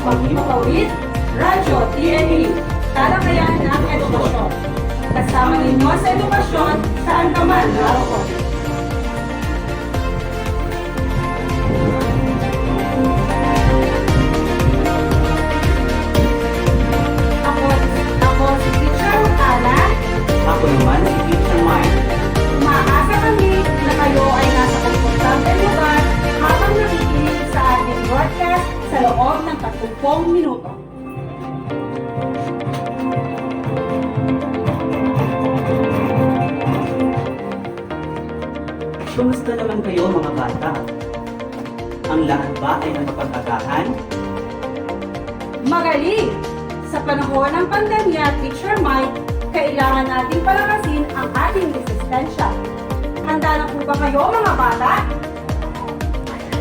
para ng pagpapawid, Radyo TNE, talakayan ng edukasyon. Kasama ninyo sa edukasyon saan ka man naroon. Ako, ako si Teacher Ana, Ako naman si sa loob ng 30 minuto. Kumusta naman kayo mga bata? Ang lahat ba ay napapag-agahan? Magaling! Sa panahon ng pandemya, Teacher Mike, kailangan nating palakasin ang ating resistensya. Handa na po ba kayo mga bata?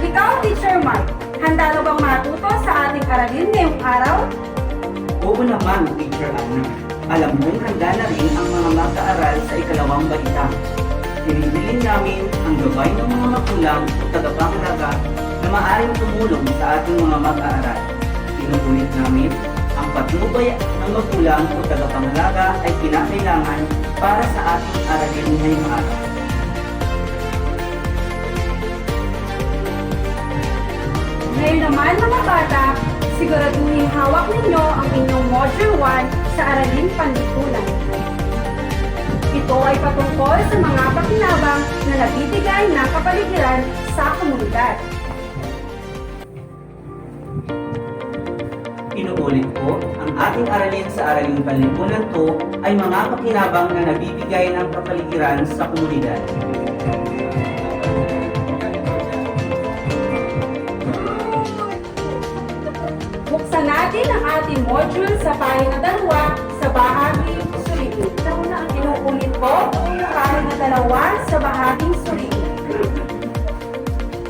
Ikaw, Teacher Mike, handa na bang matuto sa ating aralin ngayong araw? Oo naman, Teacher Anna. Alam mong handa na rin ang mga mag-aaral sa ikalawang balita. Hinihiling namin ang gabay ng mga magulang o tagapangalaga na maaaring tumulong sa ating mga mag-aaral. Tinutulit namin ang patnubay ng magulang o tagapangalaga ay kinakailangan para sa ating aralin ngayong araw. Ngayon naman mga bata, siguraduhin hawak ninyo ang inyong Module 1 sa Aralin Panlipunan. Ito ay patungkol sa mga pakinabang na nabibigay ng kapaligiran sa komunidad. Inuulit ko, ang ating aralin sa Araling Panlipunan 2 ay mga pakinabang na nabibigay ng kapaligiran sa komunidad. Natin ang ating module sa pahina dalawa sa bahaging sulipin. Inuulit ko, pahina dalawa sa bahaging sulipin.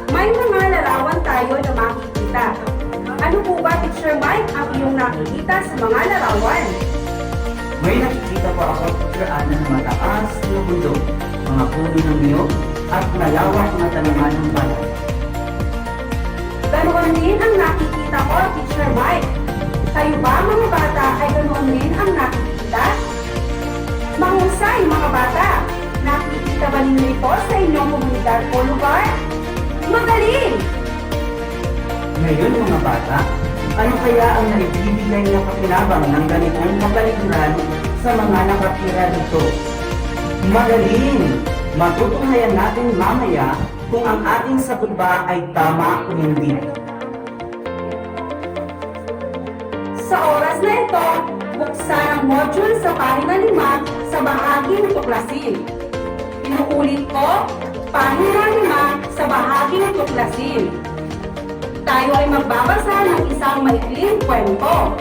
May mga larawan tayo na makikita. Ano po ba, Teacher Mike, ang iyong nakikita sa mga larawan? May nakikita po ako sa Ana na mataas na bundok, mga puno ng niyog, at malawak na tanaman ng balat. Ganoon din ang nakikita ko, Teacher Mike. Kayo ba, mga bata, ay ganoon din ang nakikita? Mahusay, mga bata! Nakikita ba ninyo ito sa inyong komunidad o lugar? Magaling! Ngayon mga bata, ano kaya ang naibibigay na pakinabang ng ganitong kapaligiran sa mga nakatira dito? Magaling! Matutunghayan natin mamaya kung ang ating sagot ba ay tama o hindi. Sa oras na ito, buksan ang module sa pahina 5 sa bahaging tuklasin. Inuulit ko, pahina 5 sa bahaging tuklasin. Tayo ay magbabasa ng isang maikling kwento.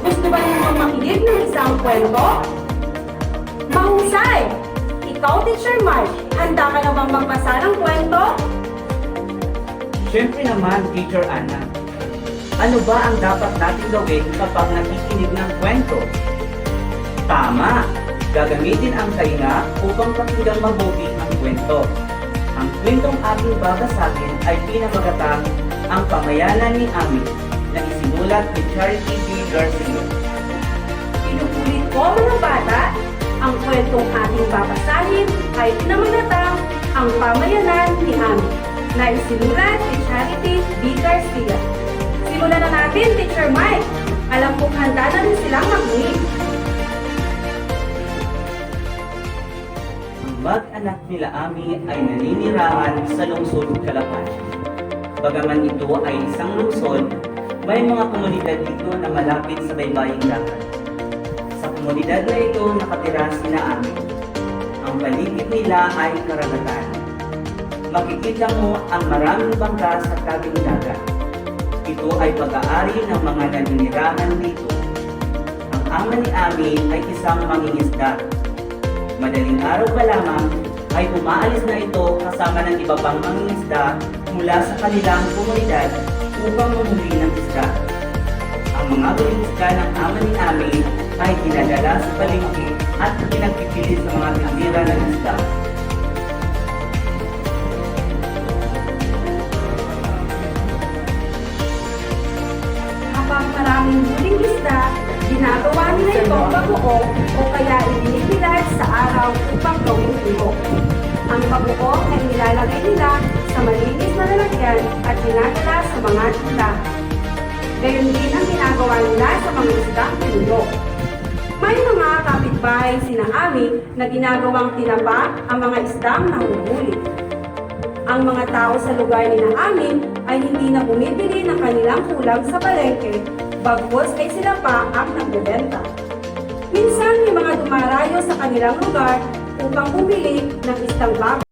Gusto ba ninyong makinig ng isang kwento? Mahusay! Ikaw, Teacher Mark, handa ka na bang magbasa ng kwento? Siyempre naman, Teacher Anna. Ano ba ang dapat natin gawin kapag nakikinig ng kwento? Tama! Gagamitin ang tainga upang pakinggang mabuti ang kwento. Ang kwentong ating babasagin ay pinamagatang Ang Pamayanan ni Ami na isinulat ni Charity B. Garcia. Inuulit ko mga bata, ang kwentong ating babasahin ay pinamagatang ang pamayanan ni Ami na isinulat ni Charity B. Garcia. Simulan na natin, Teacher Mike. Alam kong handa na rin silang makinig. Ang mag-anak nila Ami ay naninirahan sa lungsod Calapan. Bagaman ito ay isang lungsod, may mga komunidad dito na malapit sa baybaying dagat. Sa komunidad na ito nakatira sina Ami, Ang paligid nila ay karagatan. Makikita mo ang maraming bangka sa tabing dagat. Ito ay pag-aari ng mga naninirahan dito. Ang ama ni Ami ay isang mangingisda. Madaling araw pa lamang ay umaalis na ito kasama ng iba pang mangingisda mula sa kanilang komunidad upang mamuli ng isda. Ang mga huling ng ama ni Ami ay dinadala sa palengke at pinagpipili sa mga tindera ng isda. Maraming huling isda, ginagawa nila itong bagoong o kaya ibinibigay sa araw upang gawing tuyo. Ang bagoong ay nilalagay nila sa malinis na lalagyan at dinadala sa mga isda. Gayon din ang ginagawa nila sa mga isdang tuyo. May mga kapitbahay sina Ami na ginagawang tinapa ang mga isdang nahuhuli. Ang mga tao sa lugar ni Amin ay hindi na bumibili ng kanilang kulang sa palengke, bagkus ay sila pa ang nagbebenta. Minsan may mga dumarayo sa kanilang lugar upang bumili ng isang bago.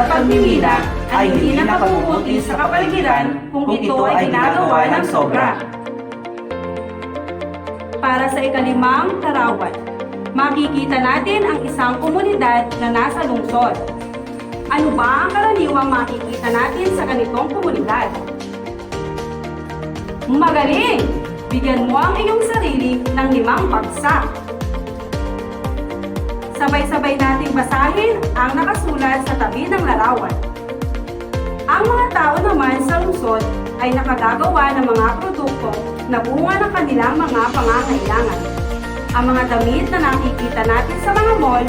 At pagmimina ay hindi nakabubuti sa kapaligiran kung ito ay ginagawa ng sobra. Para sa ikalimang larawan, makikita natin ang isang komunidad na nasa lungsod. Ano ba ang karaniwang makikita natin sa ganitong komunidad? Magaling! Bigyan mo ang iyong sarili ng limang bagsak. Sabay-sabay nating basahin ang nakasulat sa tabi ng larawan. Ang mga tao naman sa lungsod ay nakagagawa ng mga produkto na bunga ng kanilang mga pangangailangan. Ang mga damit na nakikita natin sa mga mall,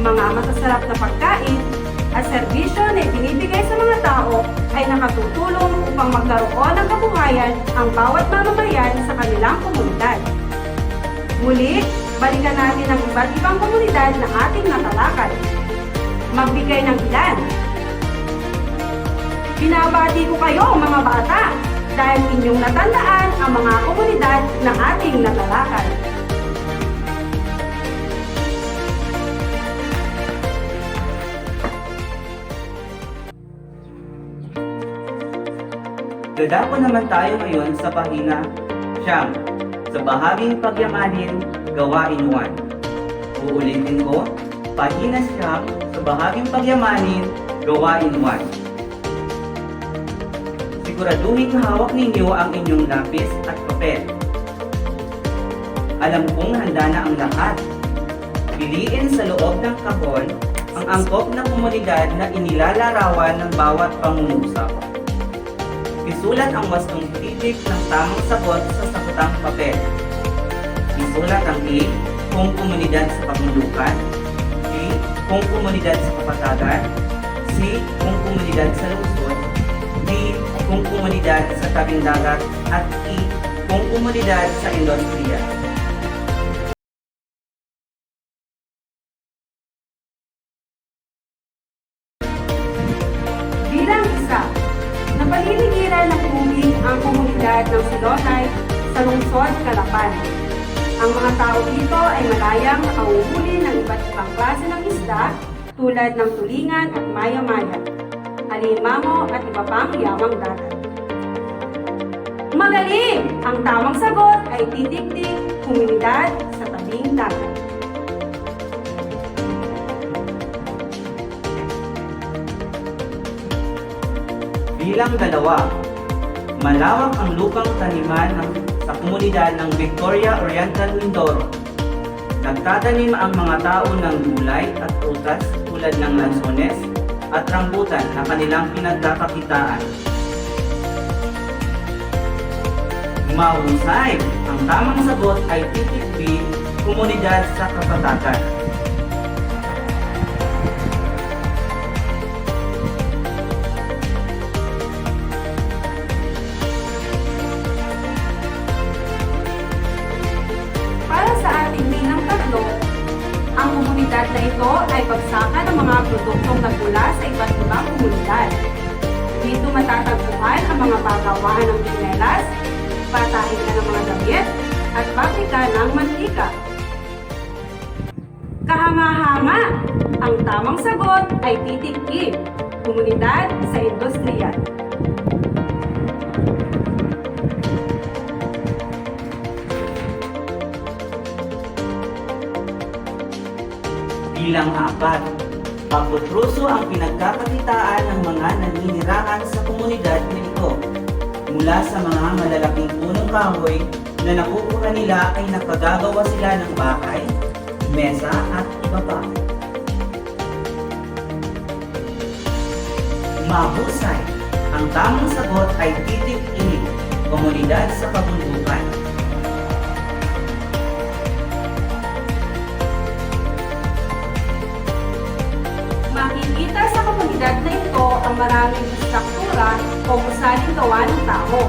mga masasarap na pagkain, at serbisyo na ibinibigay sa mga tao ay nakatutulong upang magkaroon ng kabuhayan ang bawat mamamayan sa kanilang komunidad. Muli, balikan natin ang iba't ibang komunidad na ating natalakay. Magbigay ng ilan. Binabati ko kayo mga bata dahil inyong natandaan ang mga komunidad na ating natalakay. Dadako naman tayo ngayon sa pahina siyam. Sa bahaging pagyamanin, gawain 1. Uulitin ko, pahina siyam, sa bahaging pagyamanin, gawain 1. Siguraduhin hawak ninyo ang inyong lapis at papel. Alam kong handa na ang lahat. Piliin sa loob ng kahon ang angkop na komunidad na inilalarawan ng bawat pangungusap. Isulat ang wastong titik ng tamang sagot sa sakutang papel. Isulat ang A kung komunidad sa pagmulukan, B kung komunidad sa kapatagan, C kung komunidad sa lungsod, D kung komunidad sa tabing dagat, at E kung komunidad sa industriya. Bilang isa, napaliligiran ng tubig ang komunidad ng Silonay sa lungsod Calapan. Ang mga tao dito ay malayang nakauhuli ng iba't ibang klase ng isda tulad ng tulingan at maya-maya, alimango at iba pang yamang dagat. Magaling! Ang tamang sagot ay titik-tik, komunidad sa tabing dagat. Bilang dalawa, malawak ang lupang taniman ng, komunidad ng Victoria Oriental Mindoro. Nagtatanim ang mga tao ng gulay at prutas tulad ng lansones at rambutan na kanilang pinagkakakitaan. Mahusay! Ang tamang sagot ay titik B, komunidad sa kapatagan. Tamang sagot ay titik komunidad sa industriya. Bilang apat, pagputruso ang pinagkakakitaan ng mga naninirahan sa komunidad na ito. Mula sa mga malalaking punong kahoy na nakukuha nila ay nakagagawa sila ng bahay, mesa at iba pa. Mahusay! Ang tamang sagot ay titik ini, komunidad sa pabundukan. Makikita sa komunidad na ito ang maraming struktura o gusaling gawa ng tao.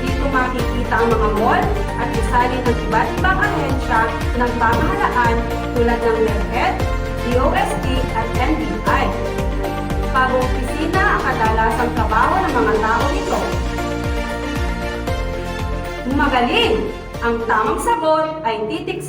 Dito makikita ang mga mall at gusali ng iba't ibang ahensya ng pamahalaan tulad ng NEPED, DOST at NBI. Pag-opisina ang kadalasang trabaho ng mga tao nito. Magaling! Ang tamang sagot ay titik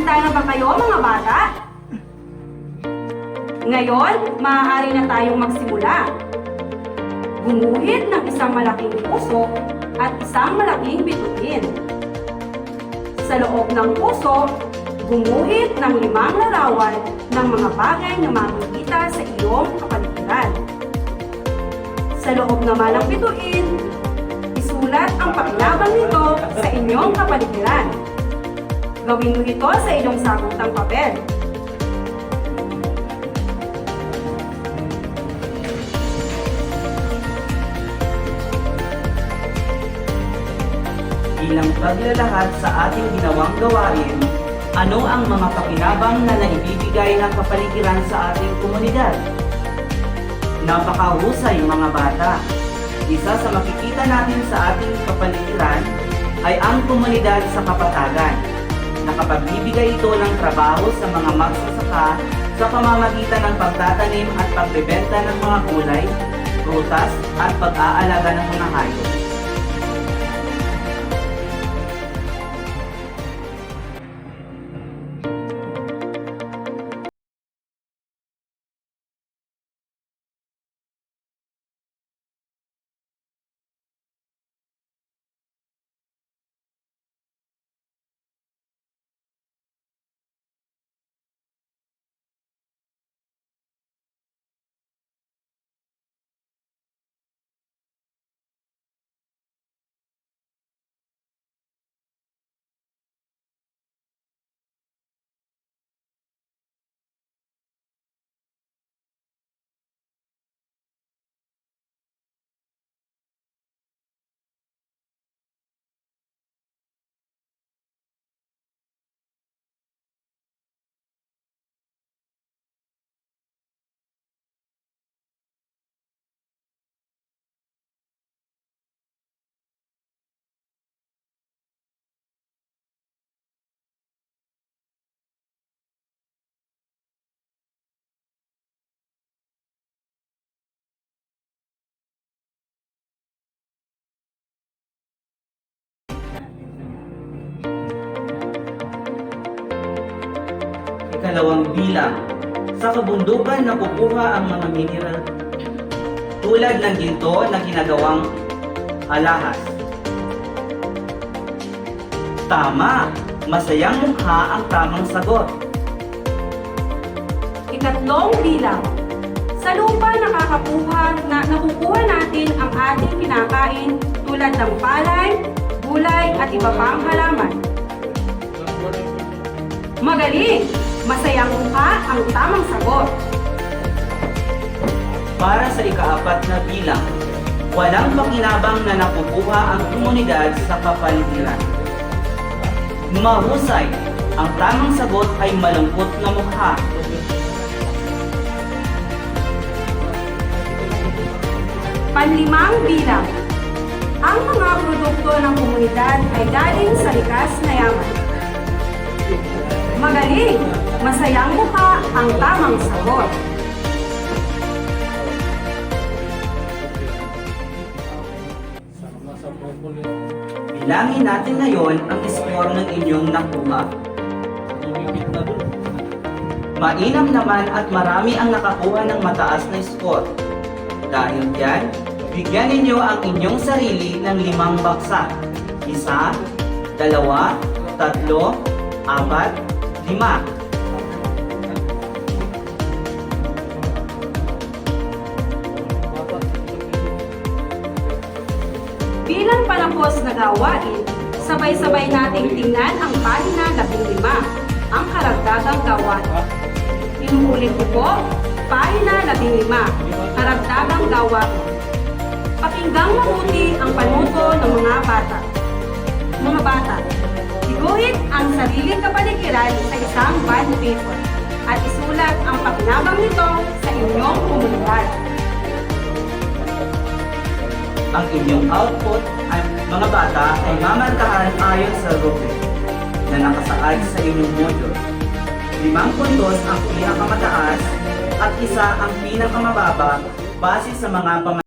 Handa na ba kayo mga bata? Ngayon, maaari na tayong magsimula. Gumuhit ng isang malaking puso at isang malaking bituin. Sa loob ng puso, gumuhit ng limang larawan ng mga bagay na makikita sa iyong kapaligiran. Sa loob naman ng bituin, isulat ang pakinabang nito sa inyong kapaligiran. Gawin mo ito sa inyong sakutang papel. Bilang paglalahad sa ating ginawang gawain, ano ang mga pakinabang na naibibigay ng kapaligiran sa ating komunidad? Napakahusay mga bata. Isa sa makikita natin sa ating kapaligiran ay ang komunidad sa kapatagan. Nakapagbibigay ito ng trabaho sa mga magsasaka sa pamamagitan ng pagtatanim at pagbebenta ng mga gulay, prutas at pag-aalaga ng mga hayop. Ikalawang bilang, sa kabundukan nakukuha ang mga mineral tulad ng ginto na ginagawang alahas. Tama! Masayang mukha ang tamang sagot. Ikatlong bilang. Sa lupa nakakakuha na nakukuha natin ang ating kinakain tulad ng palay, gulay at iba pang halaman. Magaling! Masayang mukha ang tamang sagot. Para sa ikaapat na bilang, walang pakinabang na nakukuha ang komunidad sa kapaligiran. Mahusay, ang tamang sagot ay malungkot na mukha. Panlimang bilang. Ang mga produkto ng komunidad ay galing sa likas na yaman. Magaling! Masayang mukha ang tamang sagot. Bilangin natin ngayon ang score ng inyong nakuha. Mainam naman at marami ang nakakuha ng mataas na score. Dahil dyan, bigyan ninyo ang inyong sarili ng limang baksa. Isa, dalawa, tatlo, apat, lima. Gawain, sabay-sabay nating tingnan ang pahina 15, ang karagdagang gawain. Inuulit ko po, pahina 15, karagdagang gawain. Pakinggang mabuti ang panuto ng mga bata. Mga bata, iguhit ang sariling kapaligiran sa isang bond paper at isulat ang pakinabang nito sa inyong komunidad. Ang inyong output ay mga bata ay mamarkahan ayon sa rubric na nakasaad sa inyong module. Limang puntos ang pinakamataas at isa ang pinakamababa base sa mga pamataas